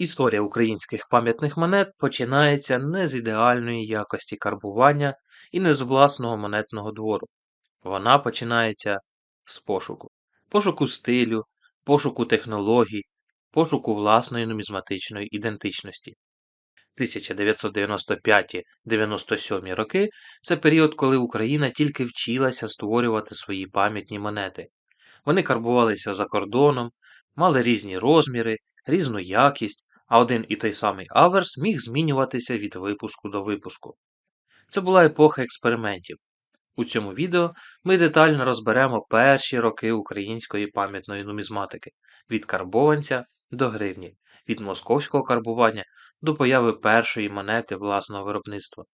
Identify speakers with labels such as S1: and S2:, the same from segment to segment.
S1: Історія українських пам'ятних монет починається не з ідеальної якості карбування і не з власного монетного двору. Вона починається з пошуку. Пошуку стилю, пошуку технологій, пошуку власної нумізматичної ідентичності. 1995-97 роки це період, коли Україна тільки вчилася створювати свої пам'ятні монети. Вони карбувалися за кордоном, мали різні розміри, різну якість, а один і той самий аверс міг змінюватися від випуску до випуску. Це була епоха експериментів. У цьому відео ми детально розберемо перші роки української пам'ятної нумізматики від карбованця до гривні, від московського карбування до появи першої монети власного виробництва.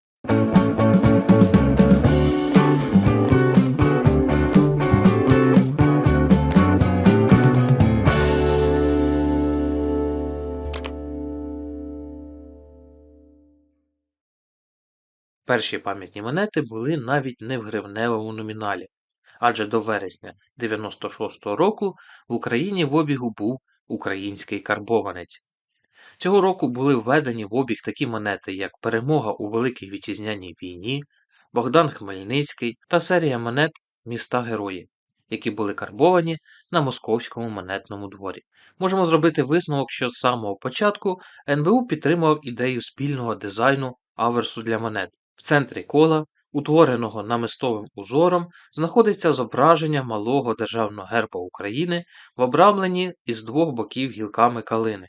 S1: Перші пам'ятні монети були навіть не в гривневому номіналі, адже до вересня 96-го року в Україні в обігу був український карбованець. Цього року були введені в обіг такі монети, як Перемога у Великій Вітчизняній війні, Богдан Хмельницький та серія монет Міста Герої, які були карбовані на московському монетному дворі. Можемо зробити висновок, що з самого початку НБУ підтримував ідею спільного дизайну аверсу для монет. В центрі кола, утвореного намистовим узором, знаходиться зображення малого державного герба України в обрамленні із двох боків гілками калини.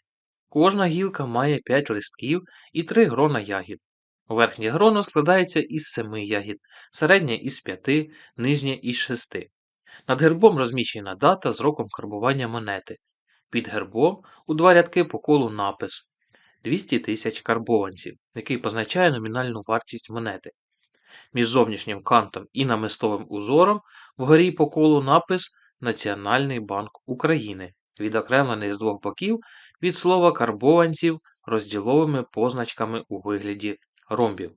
S1: Кожна гілка має 5 листків і 3 грона ягід. Верхнє гроно складається із 7 ягід, середнє із 5, нижнє із 6. Над гербом розміщена дата з роком карбування монети. Під гербом у два рядки по колу напис 200 тисяч карбованців, який позначає номінальну вартість монети. Між зовнішнім кантом і намистовим узором вгорі по колу напис Національний банк України, відокремлений з двох боків від слова карбованців розділовими позначками у вигляді ромбів.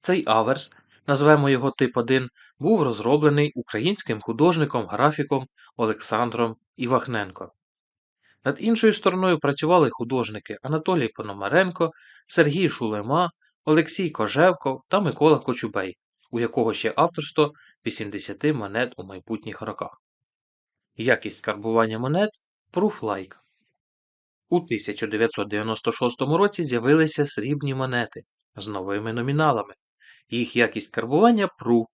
S1: Цей аверс, назвемо його тип 1, був розроблений українським художником-графіком Олександром Івахненко. Над іншою стороною працювали художники Анатолій Пономаренко, Сергій Шулема, Олексій Кожевков та Микола Кочубей, у якого ще авторство 80 монет у майбутніх роках. Якість карбування монет Proof-like. У 1996 році з'явилися срібні монети з новими номіналами. Їх якість карбування Proof.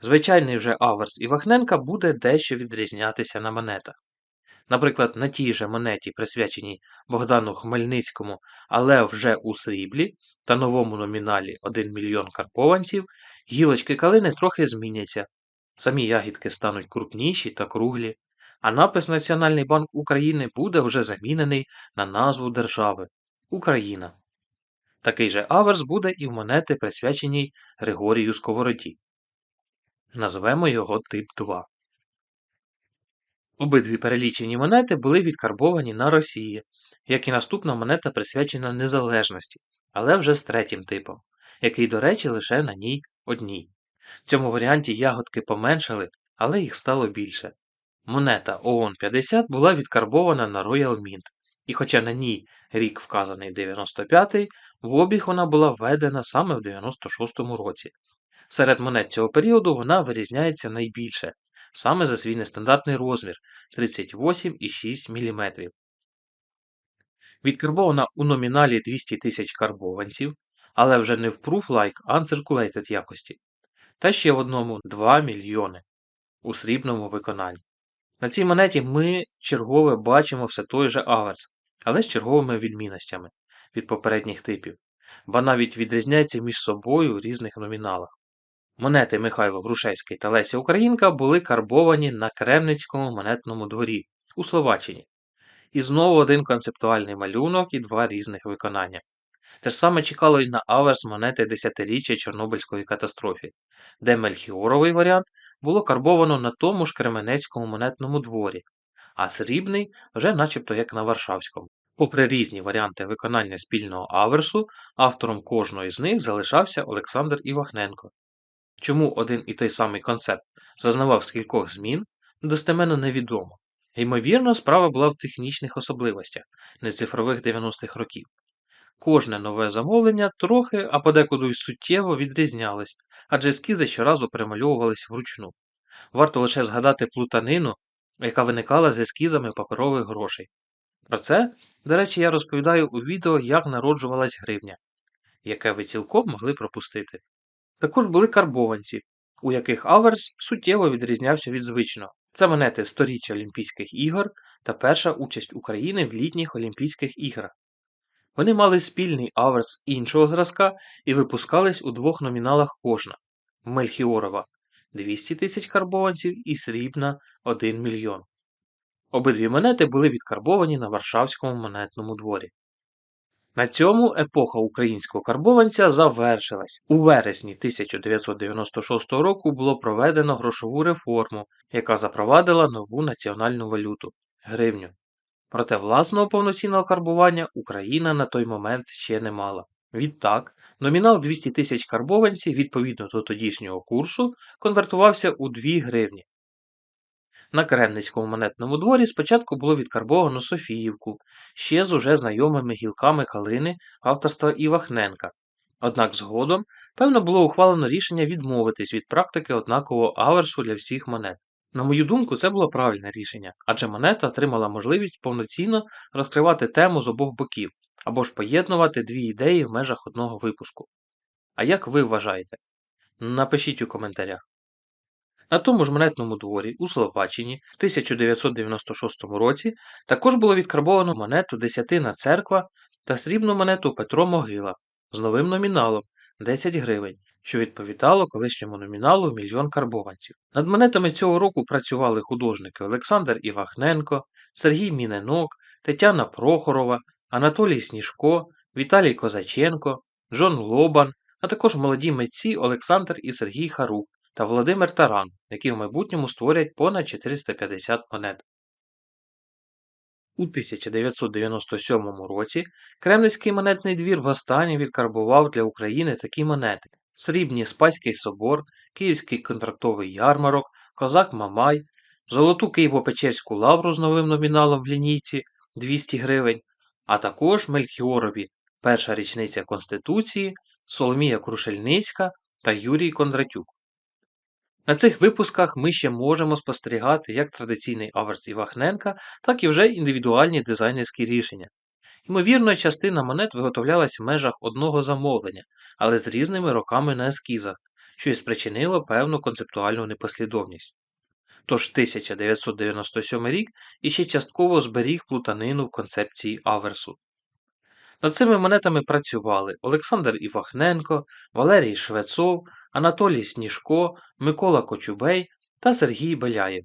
S1: Звичайний вже аверс Івахненка буде дещо відрізнятися на монетах. Наприклад, на тій же монеті, присвяченій Богдану Хмельницькому, але вже у сріблі та новому номіналі 1 мільйон карпованців, гілочки калини трохи зміняться. Самі ягідки стануть крупніші та круглі, а напис Національний банк України буде вже замінений на назву держави Україна. Такий же аверс буде і в монети, присвяченій Григорію Сковороді. Назвемо його тип 2. Обидві перелічені монети були відкарбовані на Росії, як і наступна монета присвячена незалежності, але вже з третім типом, який, до речі, лише на ній одній. В цьому варіанті ягодки поменшали, але їх стало більше. Монета ООН 50 була відкарбована на Royal Mint, і хоча на ній рік вказаний 95-й, в обіг вона була введена саме в 96-му році. Серед монет цього періоду вона вирізняється найбільше саме за свій нестандартний розмір 38,6 мм. Відкарбована у номіналі 200 тисяч карбованців, але вже не в proof-like, uncirculated якості. Та ще в одному 2 мільйони у срібному виконанні. На цій монеті ми чергове бачимо все той же аверс, але з черговими відмінностями від попередніх типів, ба навіть відрізняється між собою у різних номіналах. Монети Михайло Грушевський та Леся Українка були карбовані на Кремницькому монетному дворі у Словаччині. І знову один концептуальний малюнок і два різних виконання. Те ж саме чекало й на аверс монети десятиріччя Чорнобильської катастрофи, де мельхіоровий варіант було карбовано на тому ж Кременецькому монетному дворі, а срібний вже начебто як на Варшавському. Попри різні варіанти виконання спільного аверсу, автором кожної з них залишався Олександр Івахненко. Чому один і той самий концепт зазнавав скількох змін, достеменно невідомо. Ймовірно, справа була в технічних особливостях нецифрових 90-х років. Кожне нове замовлення трохи, а подекуди й суттєво відрізнялось, адже ескізи щоразу перемальовувались вручну. Варто лише згадати плутанину, яка виникала з ескізами паперових грошей. Про це, до речі, я розповідаю у відео, як народжувалась гривня, яке ви цілком могли пропустити. Також були карбованці, у яких аверс суттєво відрізнявся від звичного. Це монети сторіччя Олімпійських ігор та перша участь України в літніх Олімпійських іграх. Вони мали спільний аверс іншого зразка і випускались у двох номіналах кожна Мельхіорова 200 тисяч карбованців і срібна 1 мільйон. Обидві монети були відкарбовані на Варшавському монетному дворі. На цьому епоха українського карбованця завершилась. У вересні 1996 року було проведено грошову реформу, яка запровадила нову національну валюту гривню. Проте власного повноцінного карбування Україна на той момент ще не мала. Відтак, номінал 200 тисяч карбованців відповідно до тодішнього курсу конвертувався у 2 гривні. На Кремницькому монетному дворі спочатку було відкарбовано Софіївку, ще з уже знайомими гілками калини авторства Івахненка. Однак згодом, певно, було ухвалено рішення відмовитись від практики однакового аверсу для всіх монет. На мою думку, це було правильне рішення, адже монета отримала можливість повноцінно розкривати тему з обох боків або ж поєднувати дві ідеї в межах одного випуску. А як ви вважаєте? Напишіть у коментарях. На тому ж монетному дворі у Словаччині в 1996 році також було відкарбовано монету Десятина церква та срібну монету Петро Могила з новим номіналом 10 гривень, що відповідало колишньому номіналу мільйон карбованців. Над монетами цього року працювали художники Олександр Івахненко, Сергій Міненок, Тетяна Прохорова, Анатолій Сніжко, Віталій Козаченко, Джон Лобан, а також молоді митці Олександр і Сергій Харук та Володимир Таран, які в майбутньому створять понад 450 монет. У 1997 році Кремлівський монетний двір востаннє відкарбував для України такі монети: срібні Спаський собор, Київський контрактовий ярмарок, Козак Мамай, Золоту Києво-Печерську лавру з новим номіналом в лінійці 200 гривень, а також Мельхіорові, перша річниця Конституції, Соломія Крушельницька та Юрій Кондратюк. На цих випусках ми ще можемо спостерігати як традиційний аверс Івахненка, так і вже індивідуальні дизайнерські рішення. Ймовірно, частина монет виготовлялась в межах одного замовлення, але з різними роками на ескізах, що і спричинило певну концептуальну непослідовність. Тож 1997 рік іще частково зберіг плутанину в концепції аверсу. Над цими монетами працювали Олександр Івахненко, Валерій Швецов, Анатолій Сніжко, Микола Кочубей та Сергій Беляєв.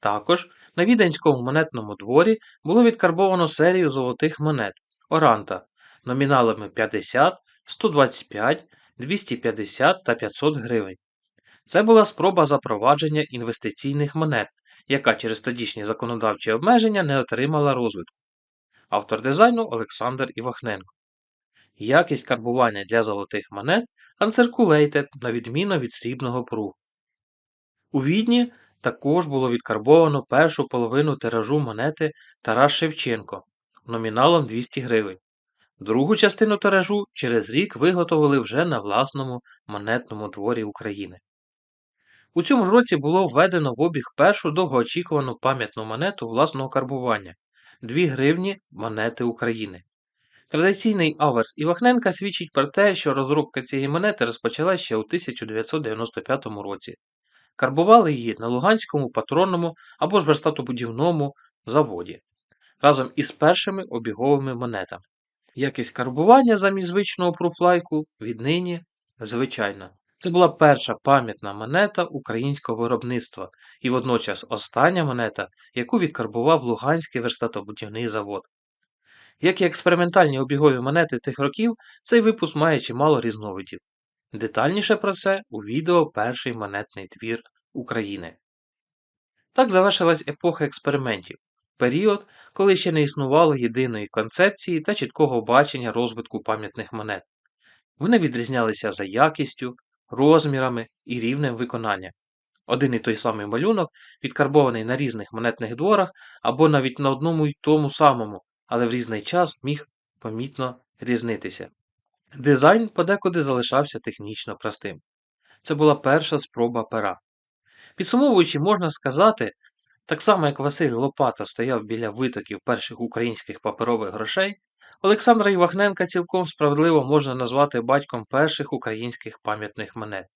S1: Також на Віденському монетному дворі було відкарбовано серію золотих монет Оранта номіналами 50, 125, 250 та 500 гривень. Це була спроба запровадження інвестиційних монет, яка через тодішні законодавчі обмеження не отримала розвитку. Автор дизайну Олександр Івахненко. Якість карбування для золотих монет uncirculated, на відміну від срібного пругу. У відні також було відкарбовано першу половину тиражу монети Тарас Шевченко номіналом 200 гривень. Другу частину тиражу через рік виготовили вже на власному монетному дворі України. У цьому ж році було введено в обіг першу довгоочікувану пам'ятну монету власного карбування 2 гривні монети України. Традиційний аверс Івахненка свідчить про те, що розробка цієї монети розпочалася ще у 1995 році. Карбували її на Луганському патронному або ж верстатобудівному заводі разом із першими обіговими монетами. Якість карбування замість звичного пруфлайку віднині звичайна. Це була перша пам'ятна монета українського виробництва і водночас остання монета, яку відкарбував Луганський верстатобудівний завод. Як і експериментальні обігові монети тих років, цей випуск має чимало різновидів. Детальніше про це у відео Перший монетний двір України. Так завершилась епоха експериментів, період, коли ще не існувало єдиної концепції та чіткого бачення розвитку пам'ятних монет. Вони відрізнялися за якістю, розмірами і рівнем виконання. Один і той самий малюнок, відкарбований на різних монетних дворах або навіть на одному й тому самому, але в різний час міг помітно різнитися. Дизайн подекуди залишався технічно простим. Це була перша спроба пера. Підсумовуючи, можна сказати, так само як Василь Лопата стояв біля витоків перших українських паперових грошей, Олександра Івахненка цілком справедливо можна назвати батьком перших українських пам'ятних монет.